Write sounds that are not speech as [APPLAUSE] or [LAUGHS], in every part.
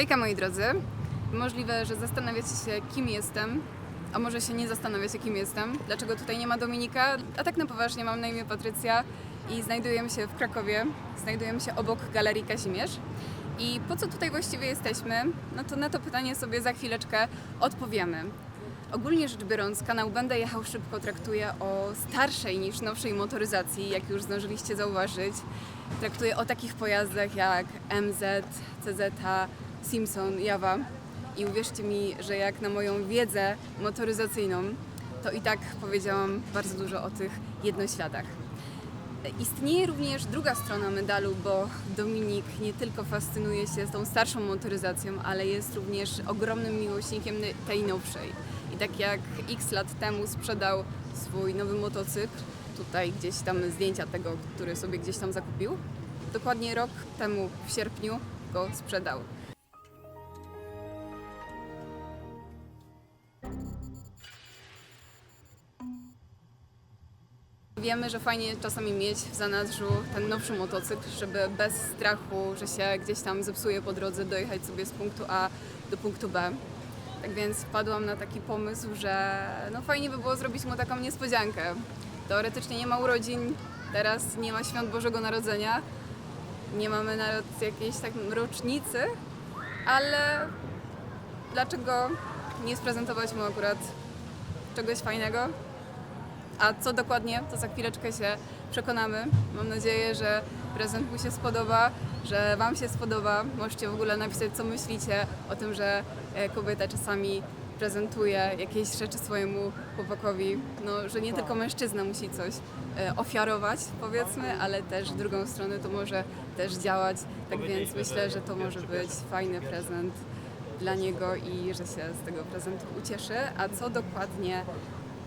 Hejka moi drodzy. Możliwe, że zastanawiacie się, kim jestem, a może się nie zastanawiacie, kim jestem. Dlaczego tutaj nie ma Dominika? A tak na poważnie mam na imię Patrycja i znajdujemy się w Krakowie. Znajdujemy się obok Galerii Kazimierz. I po co tutaj właściwie jesteśmy? No to na to pytanie sobie za chwileczkę odpowiemy. Ogólnie rzecz biorąc, kanał Będę jechał szybko traktuje o starszej niż nowszej motoryzacji, jak już zdążyliście zauważyć. Traktuje o takich pojazdach jak MZ, CZ, Simpson, Jawa. I uwierzcie mi, że jak na moją wiedzę motoryzacyjną, to i tak powiedziałam bardzo dużo o tych jednośladach. Istnieje również druga strona medalu, bo Dominik nie tylko fascynuje się tą starszą motoryzacją, ale jest również ogromnym miłośnikiem tej nowszej. I tak jak x lat temu sprzedał swój nowy motocykl, tutaj gdzieś tam zdjęcia tego, który sobie gdzieś tam zakupił, dokładnie rok temu w sierpniu go sprzedał. Wiemy, że fajnie czasami mieć w zanadrzu ten nowszy motocykl, żeby bez strachu, że się gdzieś tam zepsuje po drodze, dojechać sobie z punktu A do punktu B. Tak więc wpadłam na taki pomysł, że no fajnie by było zrobić mu taką niespodziankę. Teoretycznie nie ma urodzin, teraz nie ma świąt Bożego Narodzenia, nie mamy nawet jakiejś tak rocznicy, ale dlaczego nie sprezentować mu akurat czegoś fajnego? A co dokładnie, to za chwileczkę się przekonamy. Mam nadzieję, że prezent mu się spodoba, że Wam się spodoba. Możecie w ogóle napisać, co myślicie o tym, że e, kobieta czasami prezentuje jakieś rzeczy swojemu chłopakowi. No, że nie tylko mężczyzna musi coś e, ofiarować, powiedzmy, ale też w drugą stronę to może też działać. Tak więc myślę, że to może być fajny prezent dla niego i że się z tego prezentu ucieszy. A co dokładnie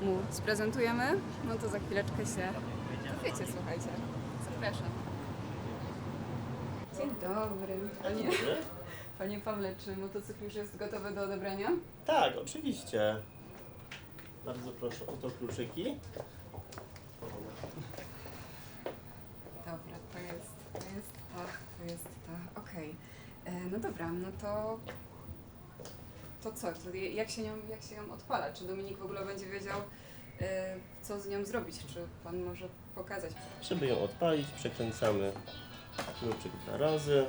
mu sprezentujemy, no to za chwileczkę się dowiecie, słuchajcie. Zapraszam. Dzień dobry. Panie, [LAUGHS] panie Pawle, czy motocykl już jest gotowy do odebrania? Tak, oczywiście. Bardzo proszę, oto kluczyki. Dobra, to jest, to jest ta, to jest ta, okej. E, No dobra, no to... To co? To jak, się nią, jak się ją odpala? Czy Dominik w ogóle będzie wiedział, e, co z nią zrobić? Czy pan może pokazać? Żeby ją odpalić, przekręcamy kluczyk dwa razy.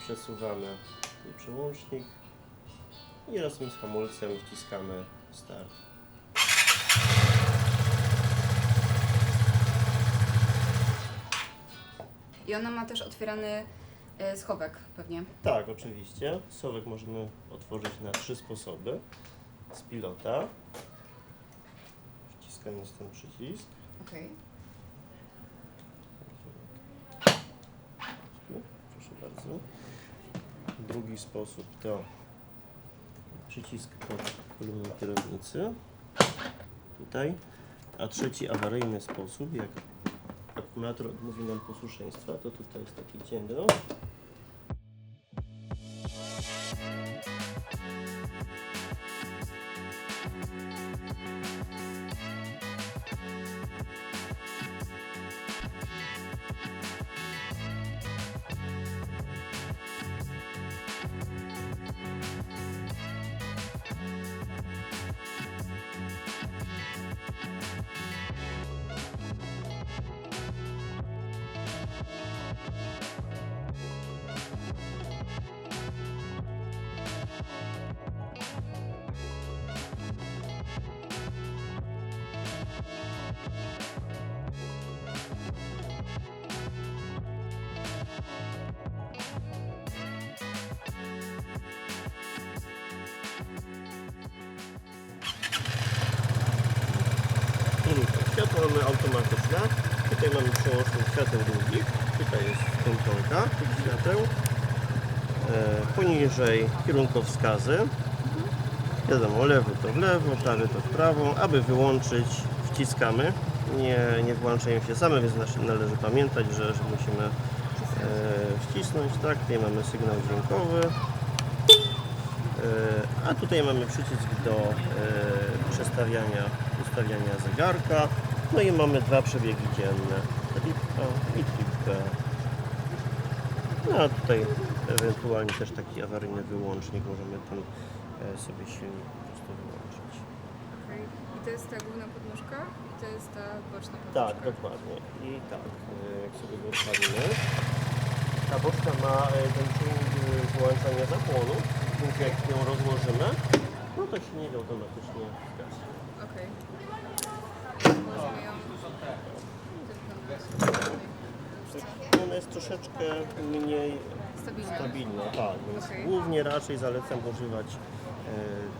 Przesuwamy tu przełącznik i razem z hamulcem wciskamy start. I ona ma też otwierany schowek pewnie. Tak, oczywiście. Sowek możemy otworzyć na trzy sposoby. Z pilota. Wciskając ten przycisk. Okej. Proszę bardzo. Drugi sposób to przycisk pod kolumną kierownicy. Tutaj. A trzeci awaryjny sposób, jak akumulator odmówi nam posłuszeństwa, to tutaj jest taki cięgno. Mamy automatyczne. Tutaj mamy przełącznik świateł długich. Tutaj jest kontrolka tych świateł. E, poniżej kierunkowskazy. Wiadomo, lewy to w lewo, prawy to w prawą. Aby wyłączyć, wciskamy. Nie, nie włączają się same, więc należy pamiętać, że, że musimy e, wcisnąć. Tak, tutaj mamy sygnał dźwiękowy. E, A tutaj mamy przycisk do e, przestawiania, ustawiania zegarka. No i mamy dwa przebiegi dzienne. Tripka i tripkę. No a tutaj ewentualnie też taki awaryjny wyłącznik, możemy tam e, sobie silnik po prostu wyłączyć. Okej. I to jest ta główna podnóżka i to jest ta boczna podnóżka. Tak, dokładnie. I tak, e, jak sobie go odpalimy. Ta boczka ma e, ten czynnik włączania zapłonu, więc jak ją rozłożymy, no to silnik automatycznie zgaśnie. Okej. Położymy ją tylko na Ona jest troszeczkę mniej stabilna. stabilna, tak, więc Okej. głównie raczej zalecam używać e,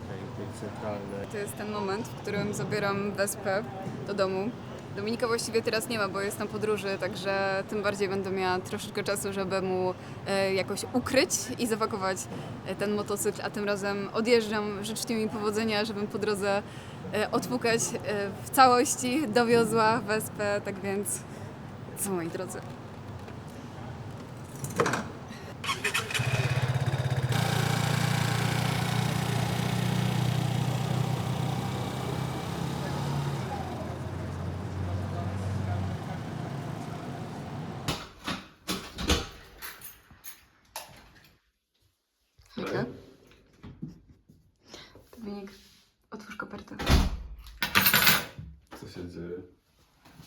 tej, tej centralnej. To jest ten moment, w którym zabieram Wespę do domu. Dominika właściwie teraz nie ma, bo jest na podróży, także tym bardziej będę miała troszeczkę czasu, żeby mu e, jakoś ukryć i zapakować e, ten motocykl, a tym razem odjeżdżam. Życzcie mi powodzenia, żebym po drodze odpukać e, w całości dowiozła Wespę, tak więc co moi drodzy. Się dzieje?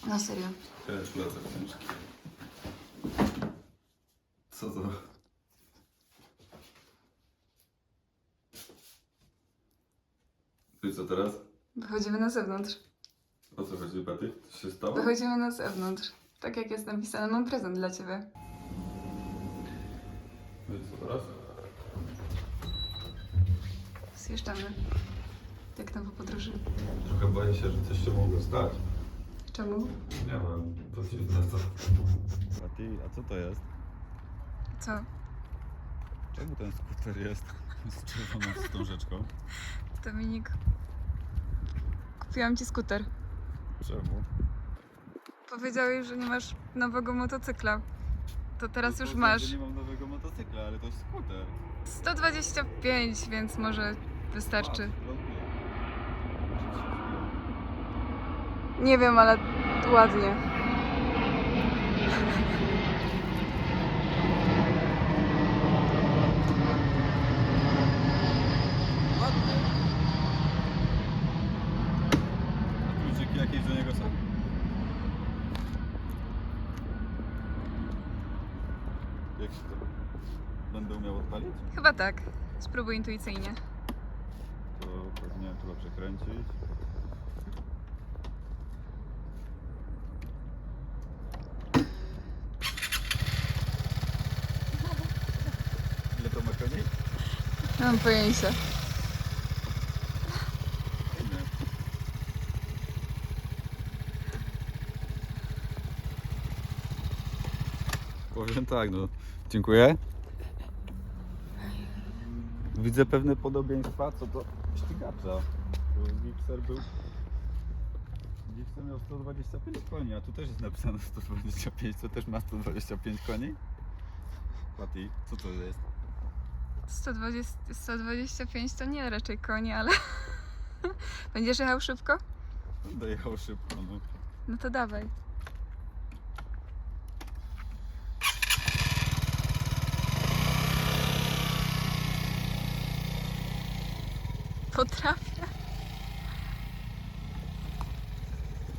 Na serio. Jest plecak ciężki. Co to? I co teraz? Wychodzimy na zewnątrz. O co chodzi, Patty? Co się stało? Wychodzimy na zewnątrz. Tak jak jest napisane, mam prezent dla ciebie. No i co teraz? Zjeżdżamy. Jak tam po podróży? Trochę boję się, że coś się mogło stać. Czemu? Nie wiem, to dziwne to. Patty, a co to jest? Co? Czemu ten skuter jest z czerwoną wstążeczką? Dominik. Kupiłam ci skuter. Czemu? Powiedziałeś, że nie masz nowego motocykla. To teraz już masz. nie mam nowego motocykla, ale to jest skuter. 125, więc może wystarczy. A, Nie wiem, ale ładnie. Kluczyki jakieś do niego są? Jak się to... Będę umiał odpalić? Chyba tak. Spróbuj intuicyjnie. To pewnie trzeba przekręcić. Ile to ma koni? Mam pojęcia. Powiem tak, no. Dziękuję. Widzę pewne podobieństwa co do ścigacza. Gipser był. Gipser miał 125 koni, a tu też jest napisane 125, co też ma 125 koni. Pati, co to jest? 120, 125 to nie raczej koni, ale. [LAUGHS] Będziesz jechał szybko? Dojechał szybko, no. No to dawaj. Potrafię.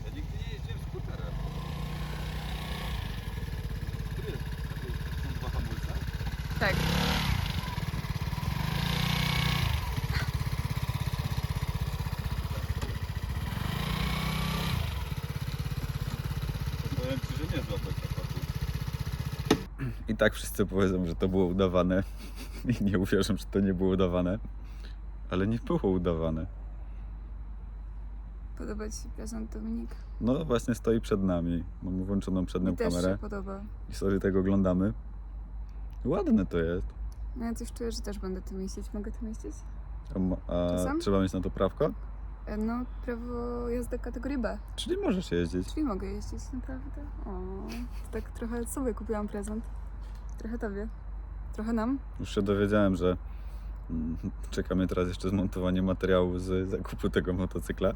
Ja nigdy nie jeździłem skuterem. Który jest? Są dwa hamulce? Tak. To powiem Ci, że niezła beka Pati. I tak wszyscy powiedzą, że to było udawane. [LAUGHS] I nie uwierzą, że to nie było udawane. Ale nie było udawane. Podoba Ci się prezent Dominik? No właśnie stoi przed nami. Mamy włączoną przed nią Mi też kamerę się podoba. i sobie tego oglądamy. Ładne to jest. No ja coś czuję, że też będę tu mieścić. Mogę tu mieścić? A, mo- a Czasem? trzeba mieć na to prawko? E, No, prawo jazdy kategorii B. Czyli możesz jeździć. Czyli mogę jeździć, naprawdę. O, tak trochę sobie kupiłam prezent. Trochę tobie. Trochę nam. Już się dowiedziałem, że mm, czeka mnie teraz jeszcze zmontowanie materiału z zakupu tego motocykla.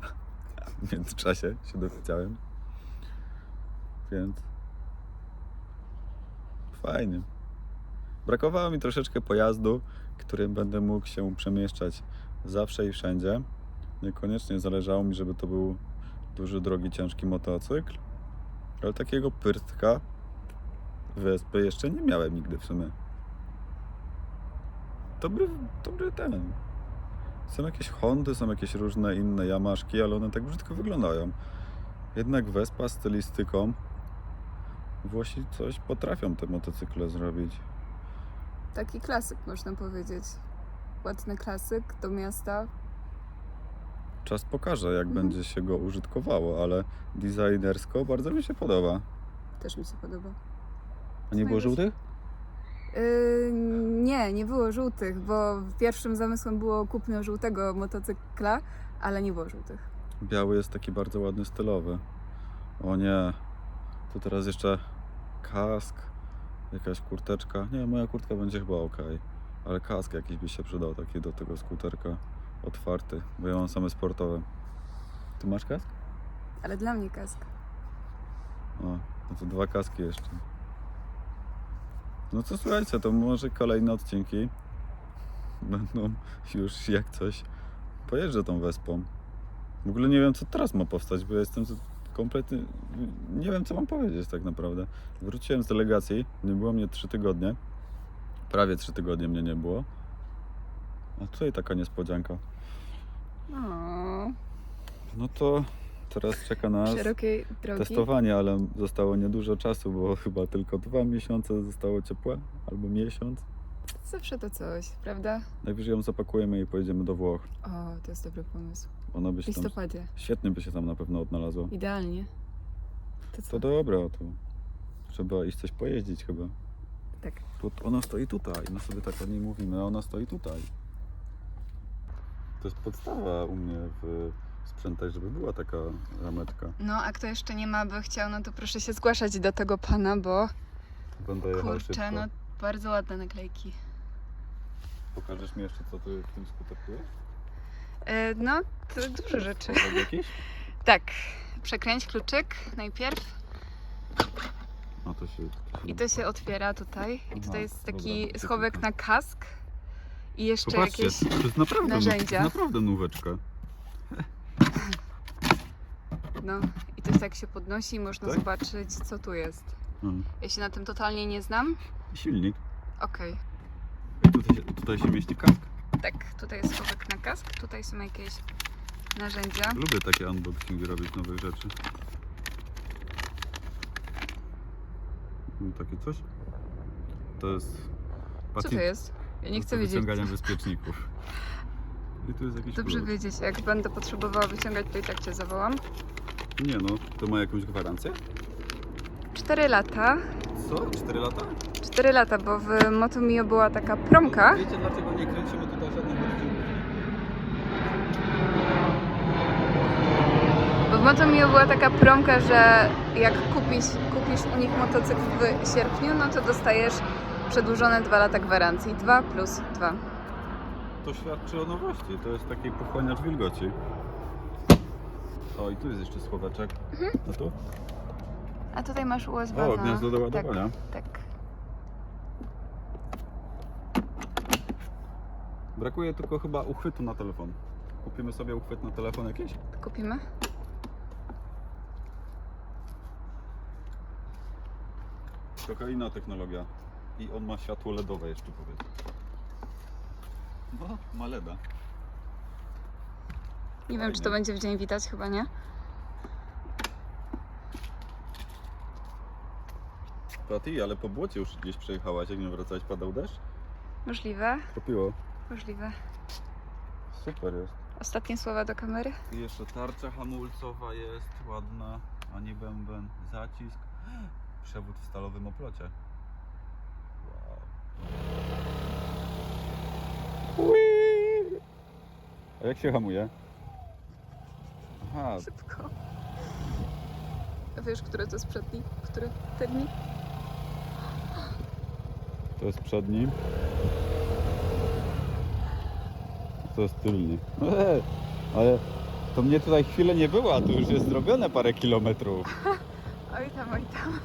W międzyczasie się dowiedziałem. Więc fajnie. Brakowało mi troszeczkę pojazdu, którym będę mógł się przemieszczać zawsze i wszędzie. Niekoniecznie zależało mi, żeby to był duży, drogi, ciężki motocykl, ale takiego pyrtka wyspy jeszcze nie miałem nigdy w sumie. Dobry, dobry ten. Są jakieś Hondy, są jakieś różne inne Yamaszki, ale one tak brzydko wyglądają. Jednak Vespa z stylistyką Włosi coś potrafią te motocykle zrobić. Taki klasyk można powiedzieć. Ładny klasyk do miasta. Czas pokaże, jak Mhm. będzie się go użytkowało, ale designersko bardzo mi się podoba. Też mi się podoba. A nie było żółtych? Yy, nie, nie było żółtych, bo pierwszym zamysłem było kupno żółtego motocykla, ale nie było żółtych. Biały jest taki bardzo ładny, stylowy. O nie, tu teraz jeszcze kask, jakaś kurteczka. Nie, moja kurtka będzie chyba ok, ale kask jakiś by się przydał taki do tego skuterka. Otwarty, bo ja mam same sportowe. Ty masz kask? Ale dla mnie kask. O, no to dwa kaski jeszcze. No to słuchajcie, to może kolejne odcinki będą już jak coś. Pojeżdżę tą wespą. W ogóle nie wiem, co teraz ma powstać, bo ja jestem kompletnie. Nie wiem, co mam powiedzieć tak naprawdę. Wróciłem z delegacji, nie było mnie trzy tygodnie. Prawie trzy tygodnie mnie nie było. A tutaj taka niespodzianka. O, No to teraz czeka nas. szerokiej drogi. testowanie, ale zostało niedużo czasu, bo chyba tylko dwa miesiące zostało ciepłe, albo miesiąc. Zawsze to coś, prawda? Najwyżej ją zapakujemy i pojedziemy do Włoch. O, to jest dobry pomysł. Ona by W się tam, listopadzie. świetnie by się tam na pewno odnalazła. Idealnie. To co? To dobra, to trzeba iść coś pojeździć chyba. Tak. Tu, ona stoi tutaj, my sobie tak o niej mówimy, a ona stoi tutaj. To jest podstawa u mnie w sprzętach, żeby była taka rameczka. No, a kto jeszcze nie ma, by chciał, no to proszę się zgłaszać do tego pana, bo Będę jechał kurczę, szybko. no bardzo ładne naklejki. Pokażesz mi jeszcze, co ty w tym skuterku jest? E, no, to dużo rzeczy. Jakiś? [LAUGHS] Tak, przekręć kluczyk najpierw A to się... I to się otwiera tutaj. I Aha, tutaj jest taki dobra, schowek na kask i jeszcze Popatrzcie, jakieś... to jest naprawdę, narzędzia. naprawdę nóweczka. No, i to jest jak się podnosi i można Tak? zobaczyć, co tu jest. Mhm. Ja się na tym totalnie nie znam. Silnik. Okej, Tutaj się, tutaj się mieści kask. tak, tutaj jest schowek na kask, tutaj są jakieś narzędzia. Lubię takie unboxingi robić nowych rzeczy. I takie coś. To jest... Co to jest? Ja nie do chcę wiedzieć. wyciągania bezpieczników. I tu jest jakiś Dobrze klucz. wiedzieć, jak będę potrzebowała wyciągać, to i tak Cię zawołam. Nie no, to ma jakąś gwarancję? 4 lata. Co? 4 lata? 4 lata, bo w Motomio była taka promka. Wiecie dlaczego nie kręcimy tutaj żadnych odcinków? Bo w Motomio była taka promka, że jak kupisz, kupisz u nich motocykl w sierpniu, no to dostajesz przedłużone 2 lata gwarancji. 2 plus 2. To świadczy o nowości, to jest taki pochłaniacz wilgoci. O, i tu jest jeszcze słoweczek. No tu? A tutaj masz USB O, na... gniazdo do ładowania. Tak, tak. Brakuje tylko chyba uchwytu na telefon. Kupimy sobie uchwyt na telefon jakiś? Kupimy? Trochę inna technologia. I on ma światło LEDowe jeszcze powiedz. No, ma LEDa. Nie wiem, czy to będzie w dzień widać, chyba nie. Pati, ale po błocie już gdzieś przejechałaś, jak nie wracałeś, padał deszcz? Możliwe, Kropiło. możliwe. Super jest. Ostatnie słowa do kamery? I jeszcze tarcza hamulcowa jest ładna, a nie bęben. Zacisk. Przewód w stalowym oplocie. Wow. A jak się hamuje? Aha, Szybko. A wiesz, które to jest przedni? Który tylni? to jest przedni. To jest tylny. Eee, [LAUGHS] ale to mnie tutaj chwilę nie było, a tu już jest zrobione parę kilometrów. [LAUGHS] Oj tam, oj tam.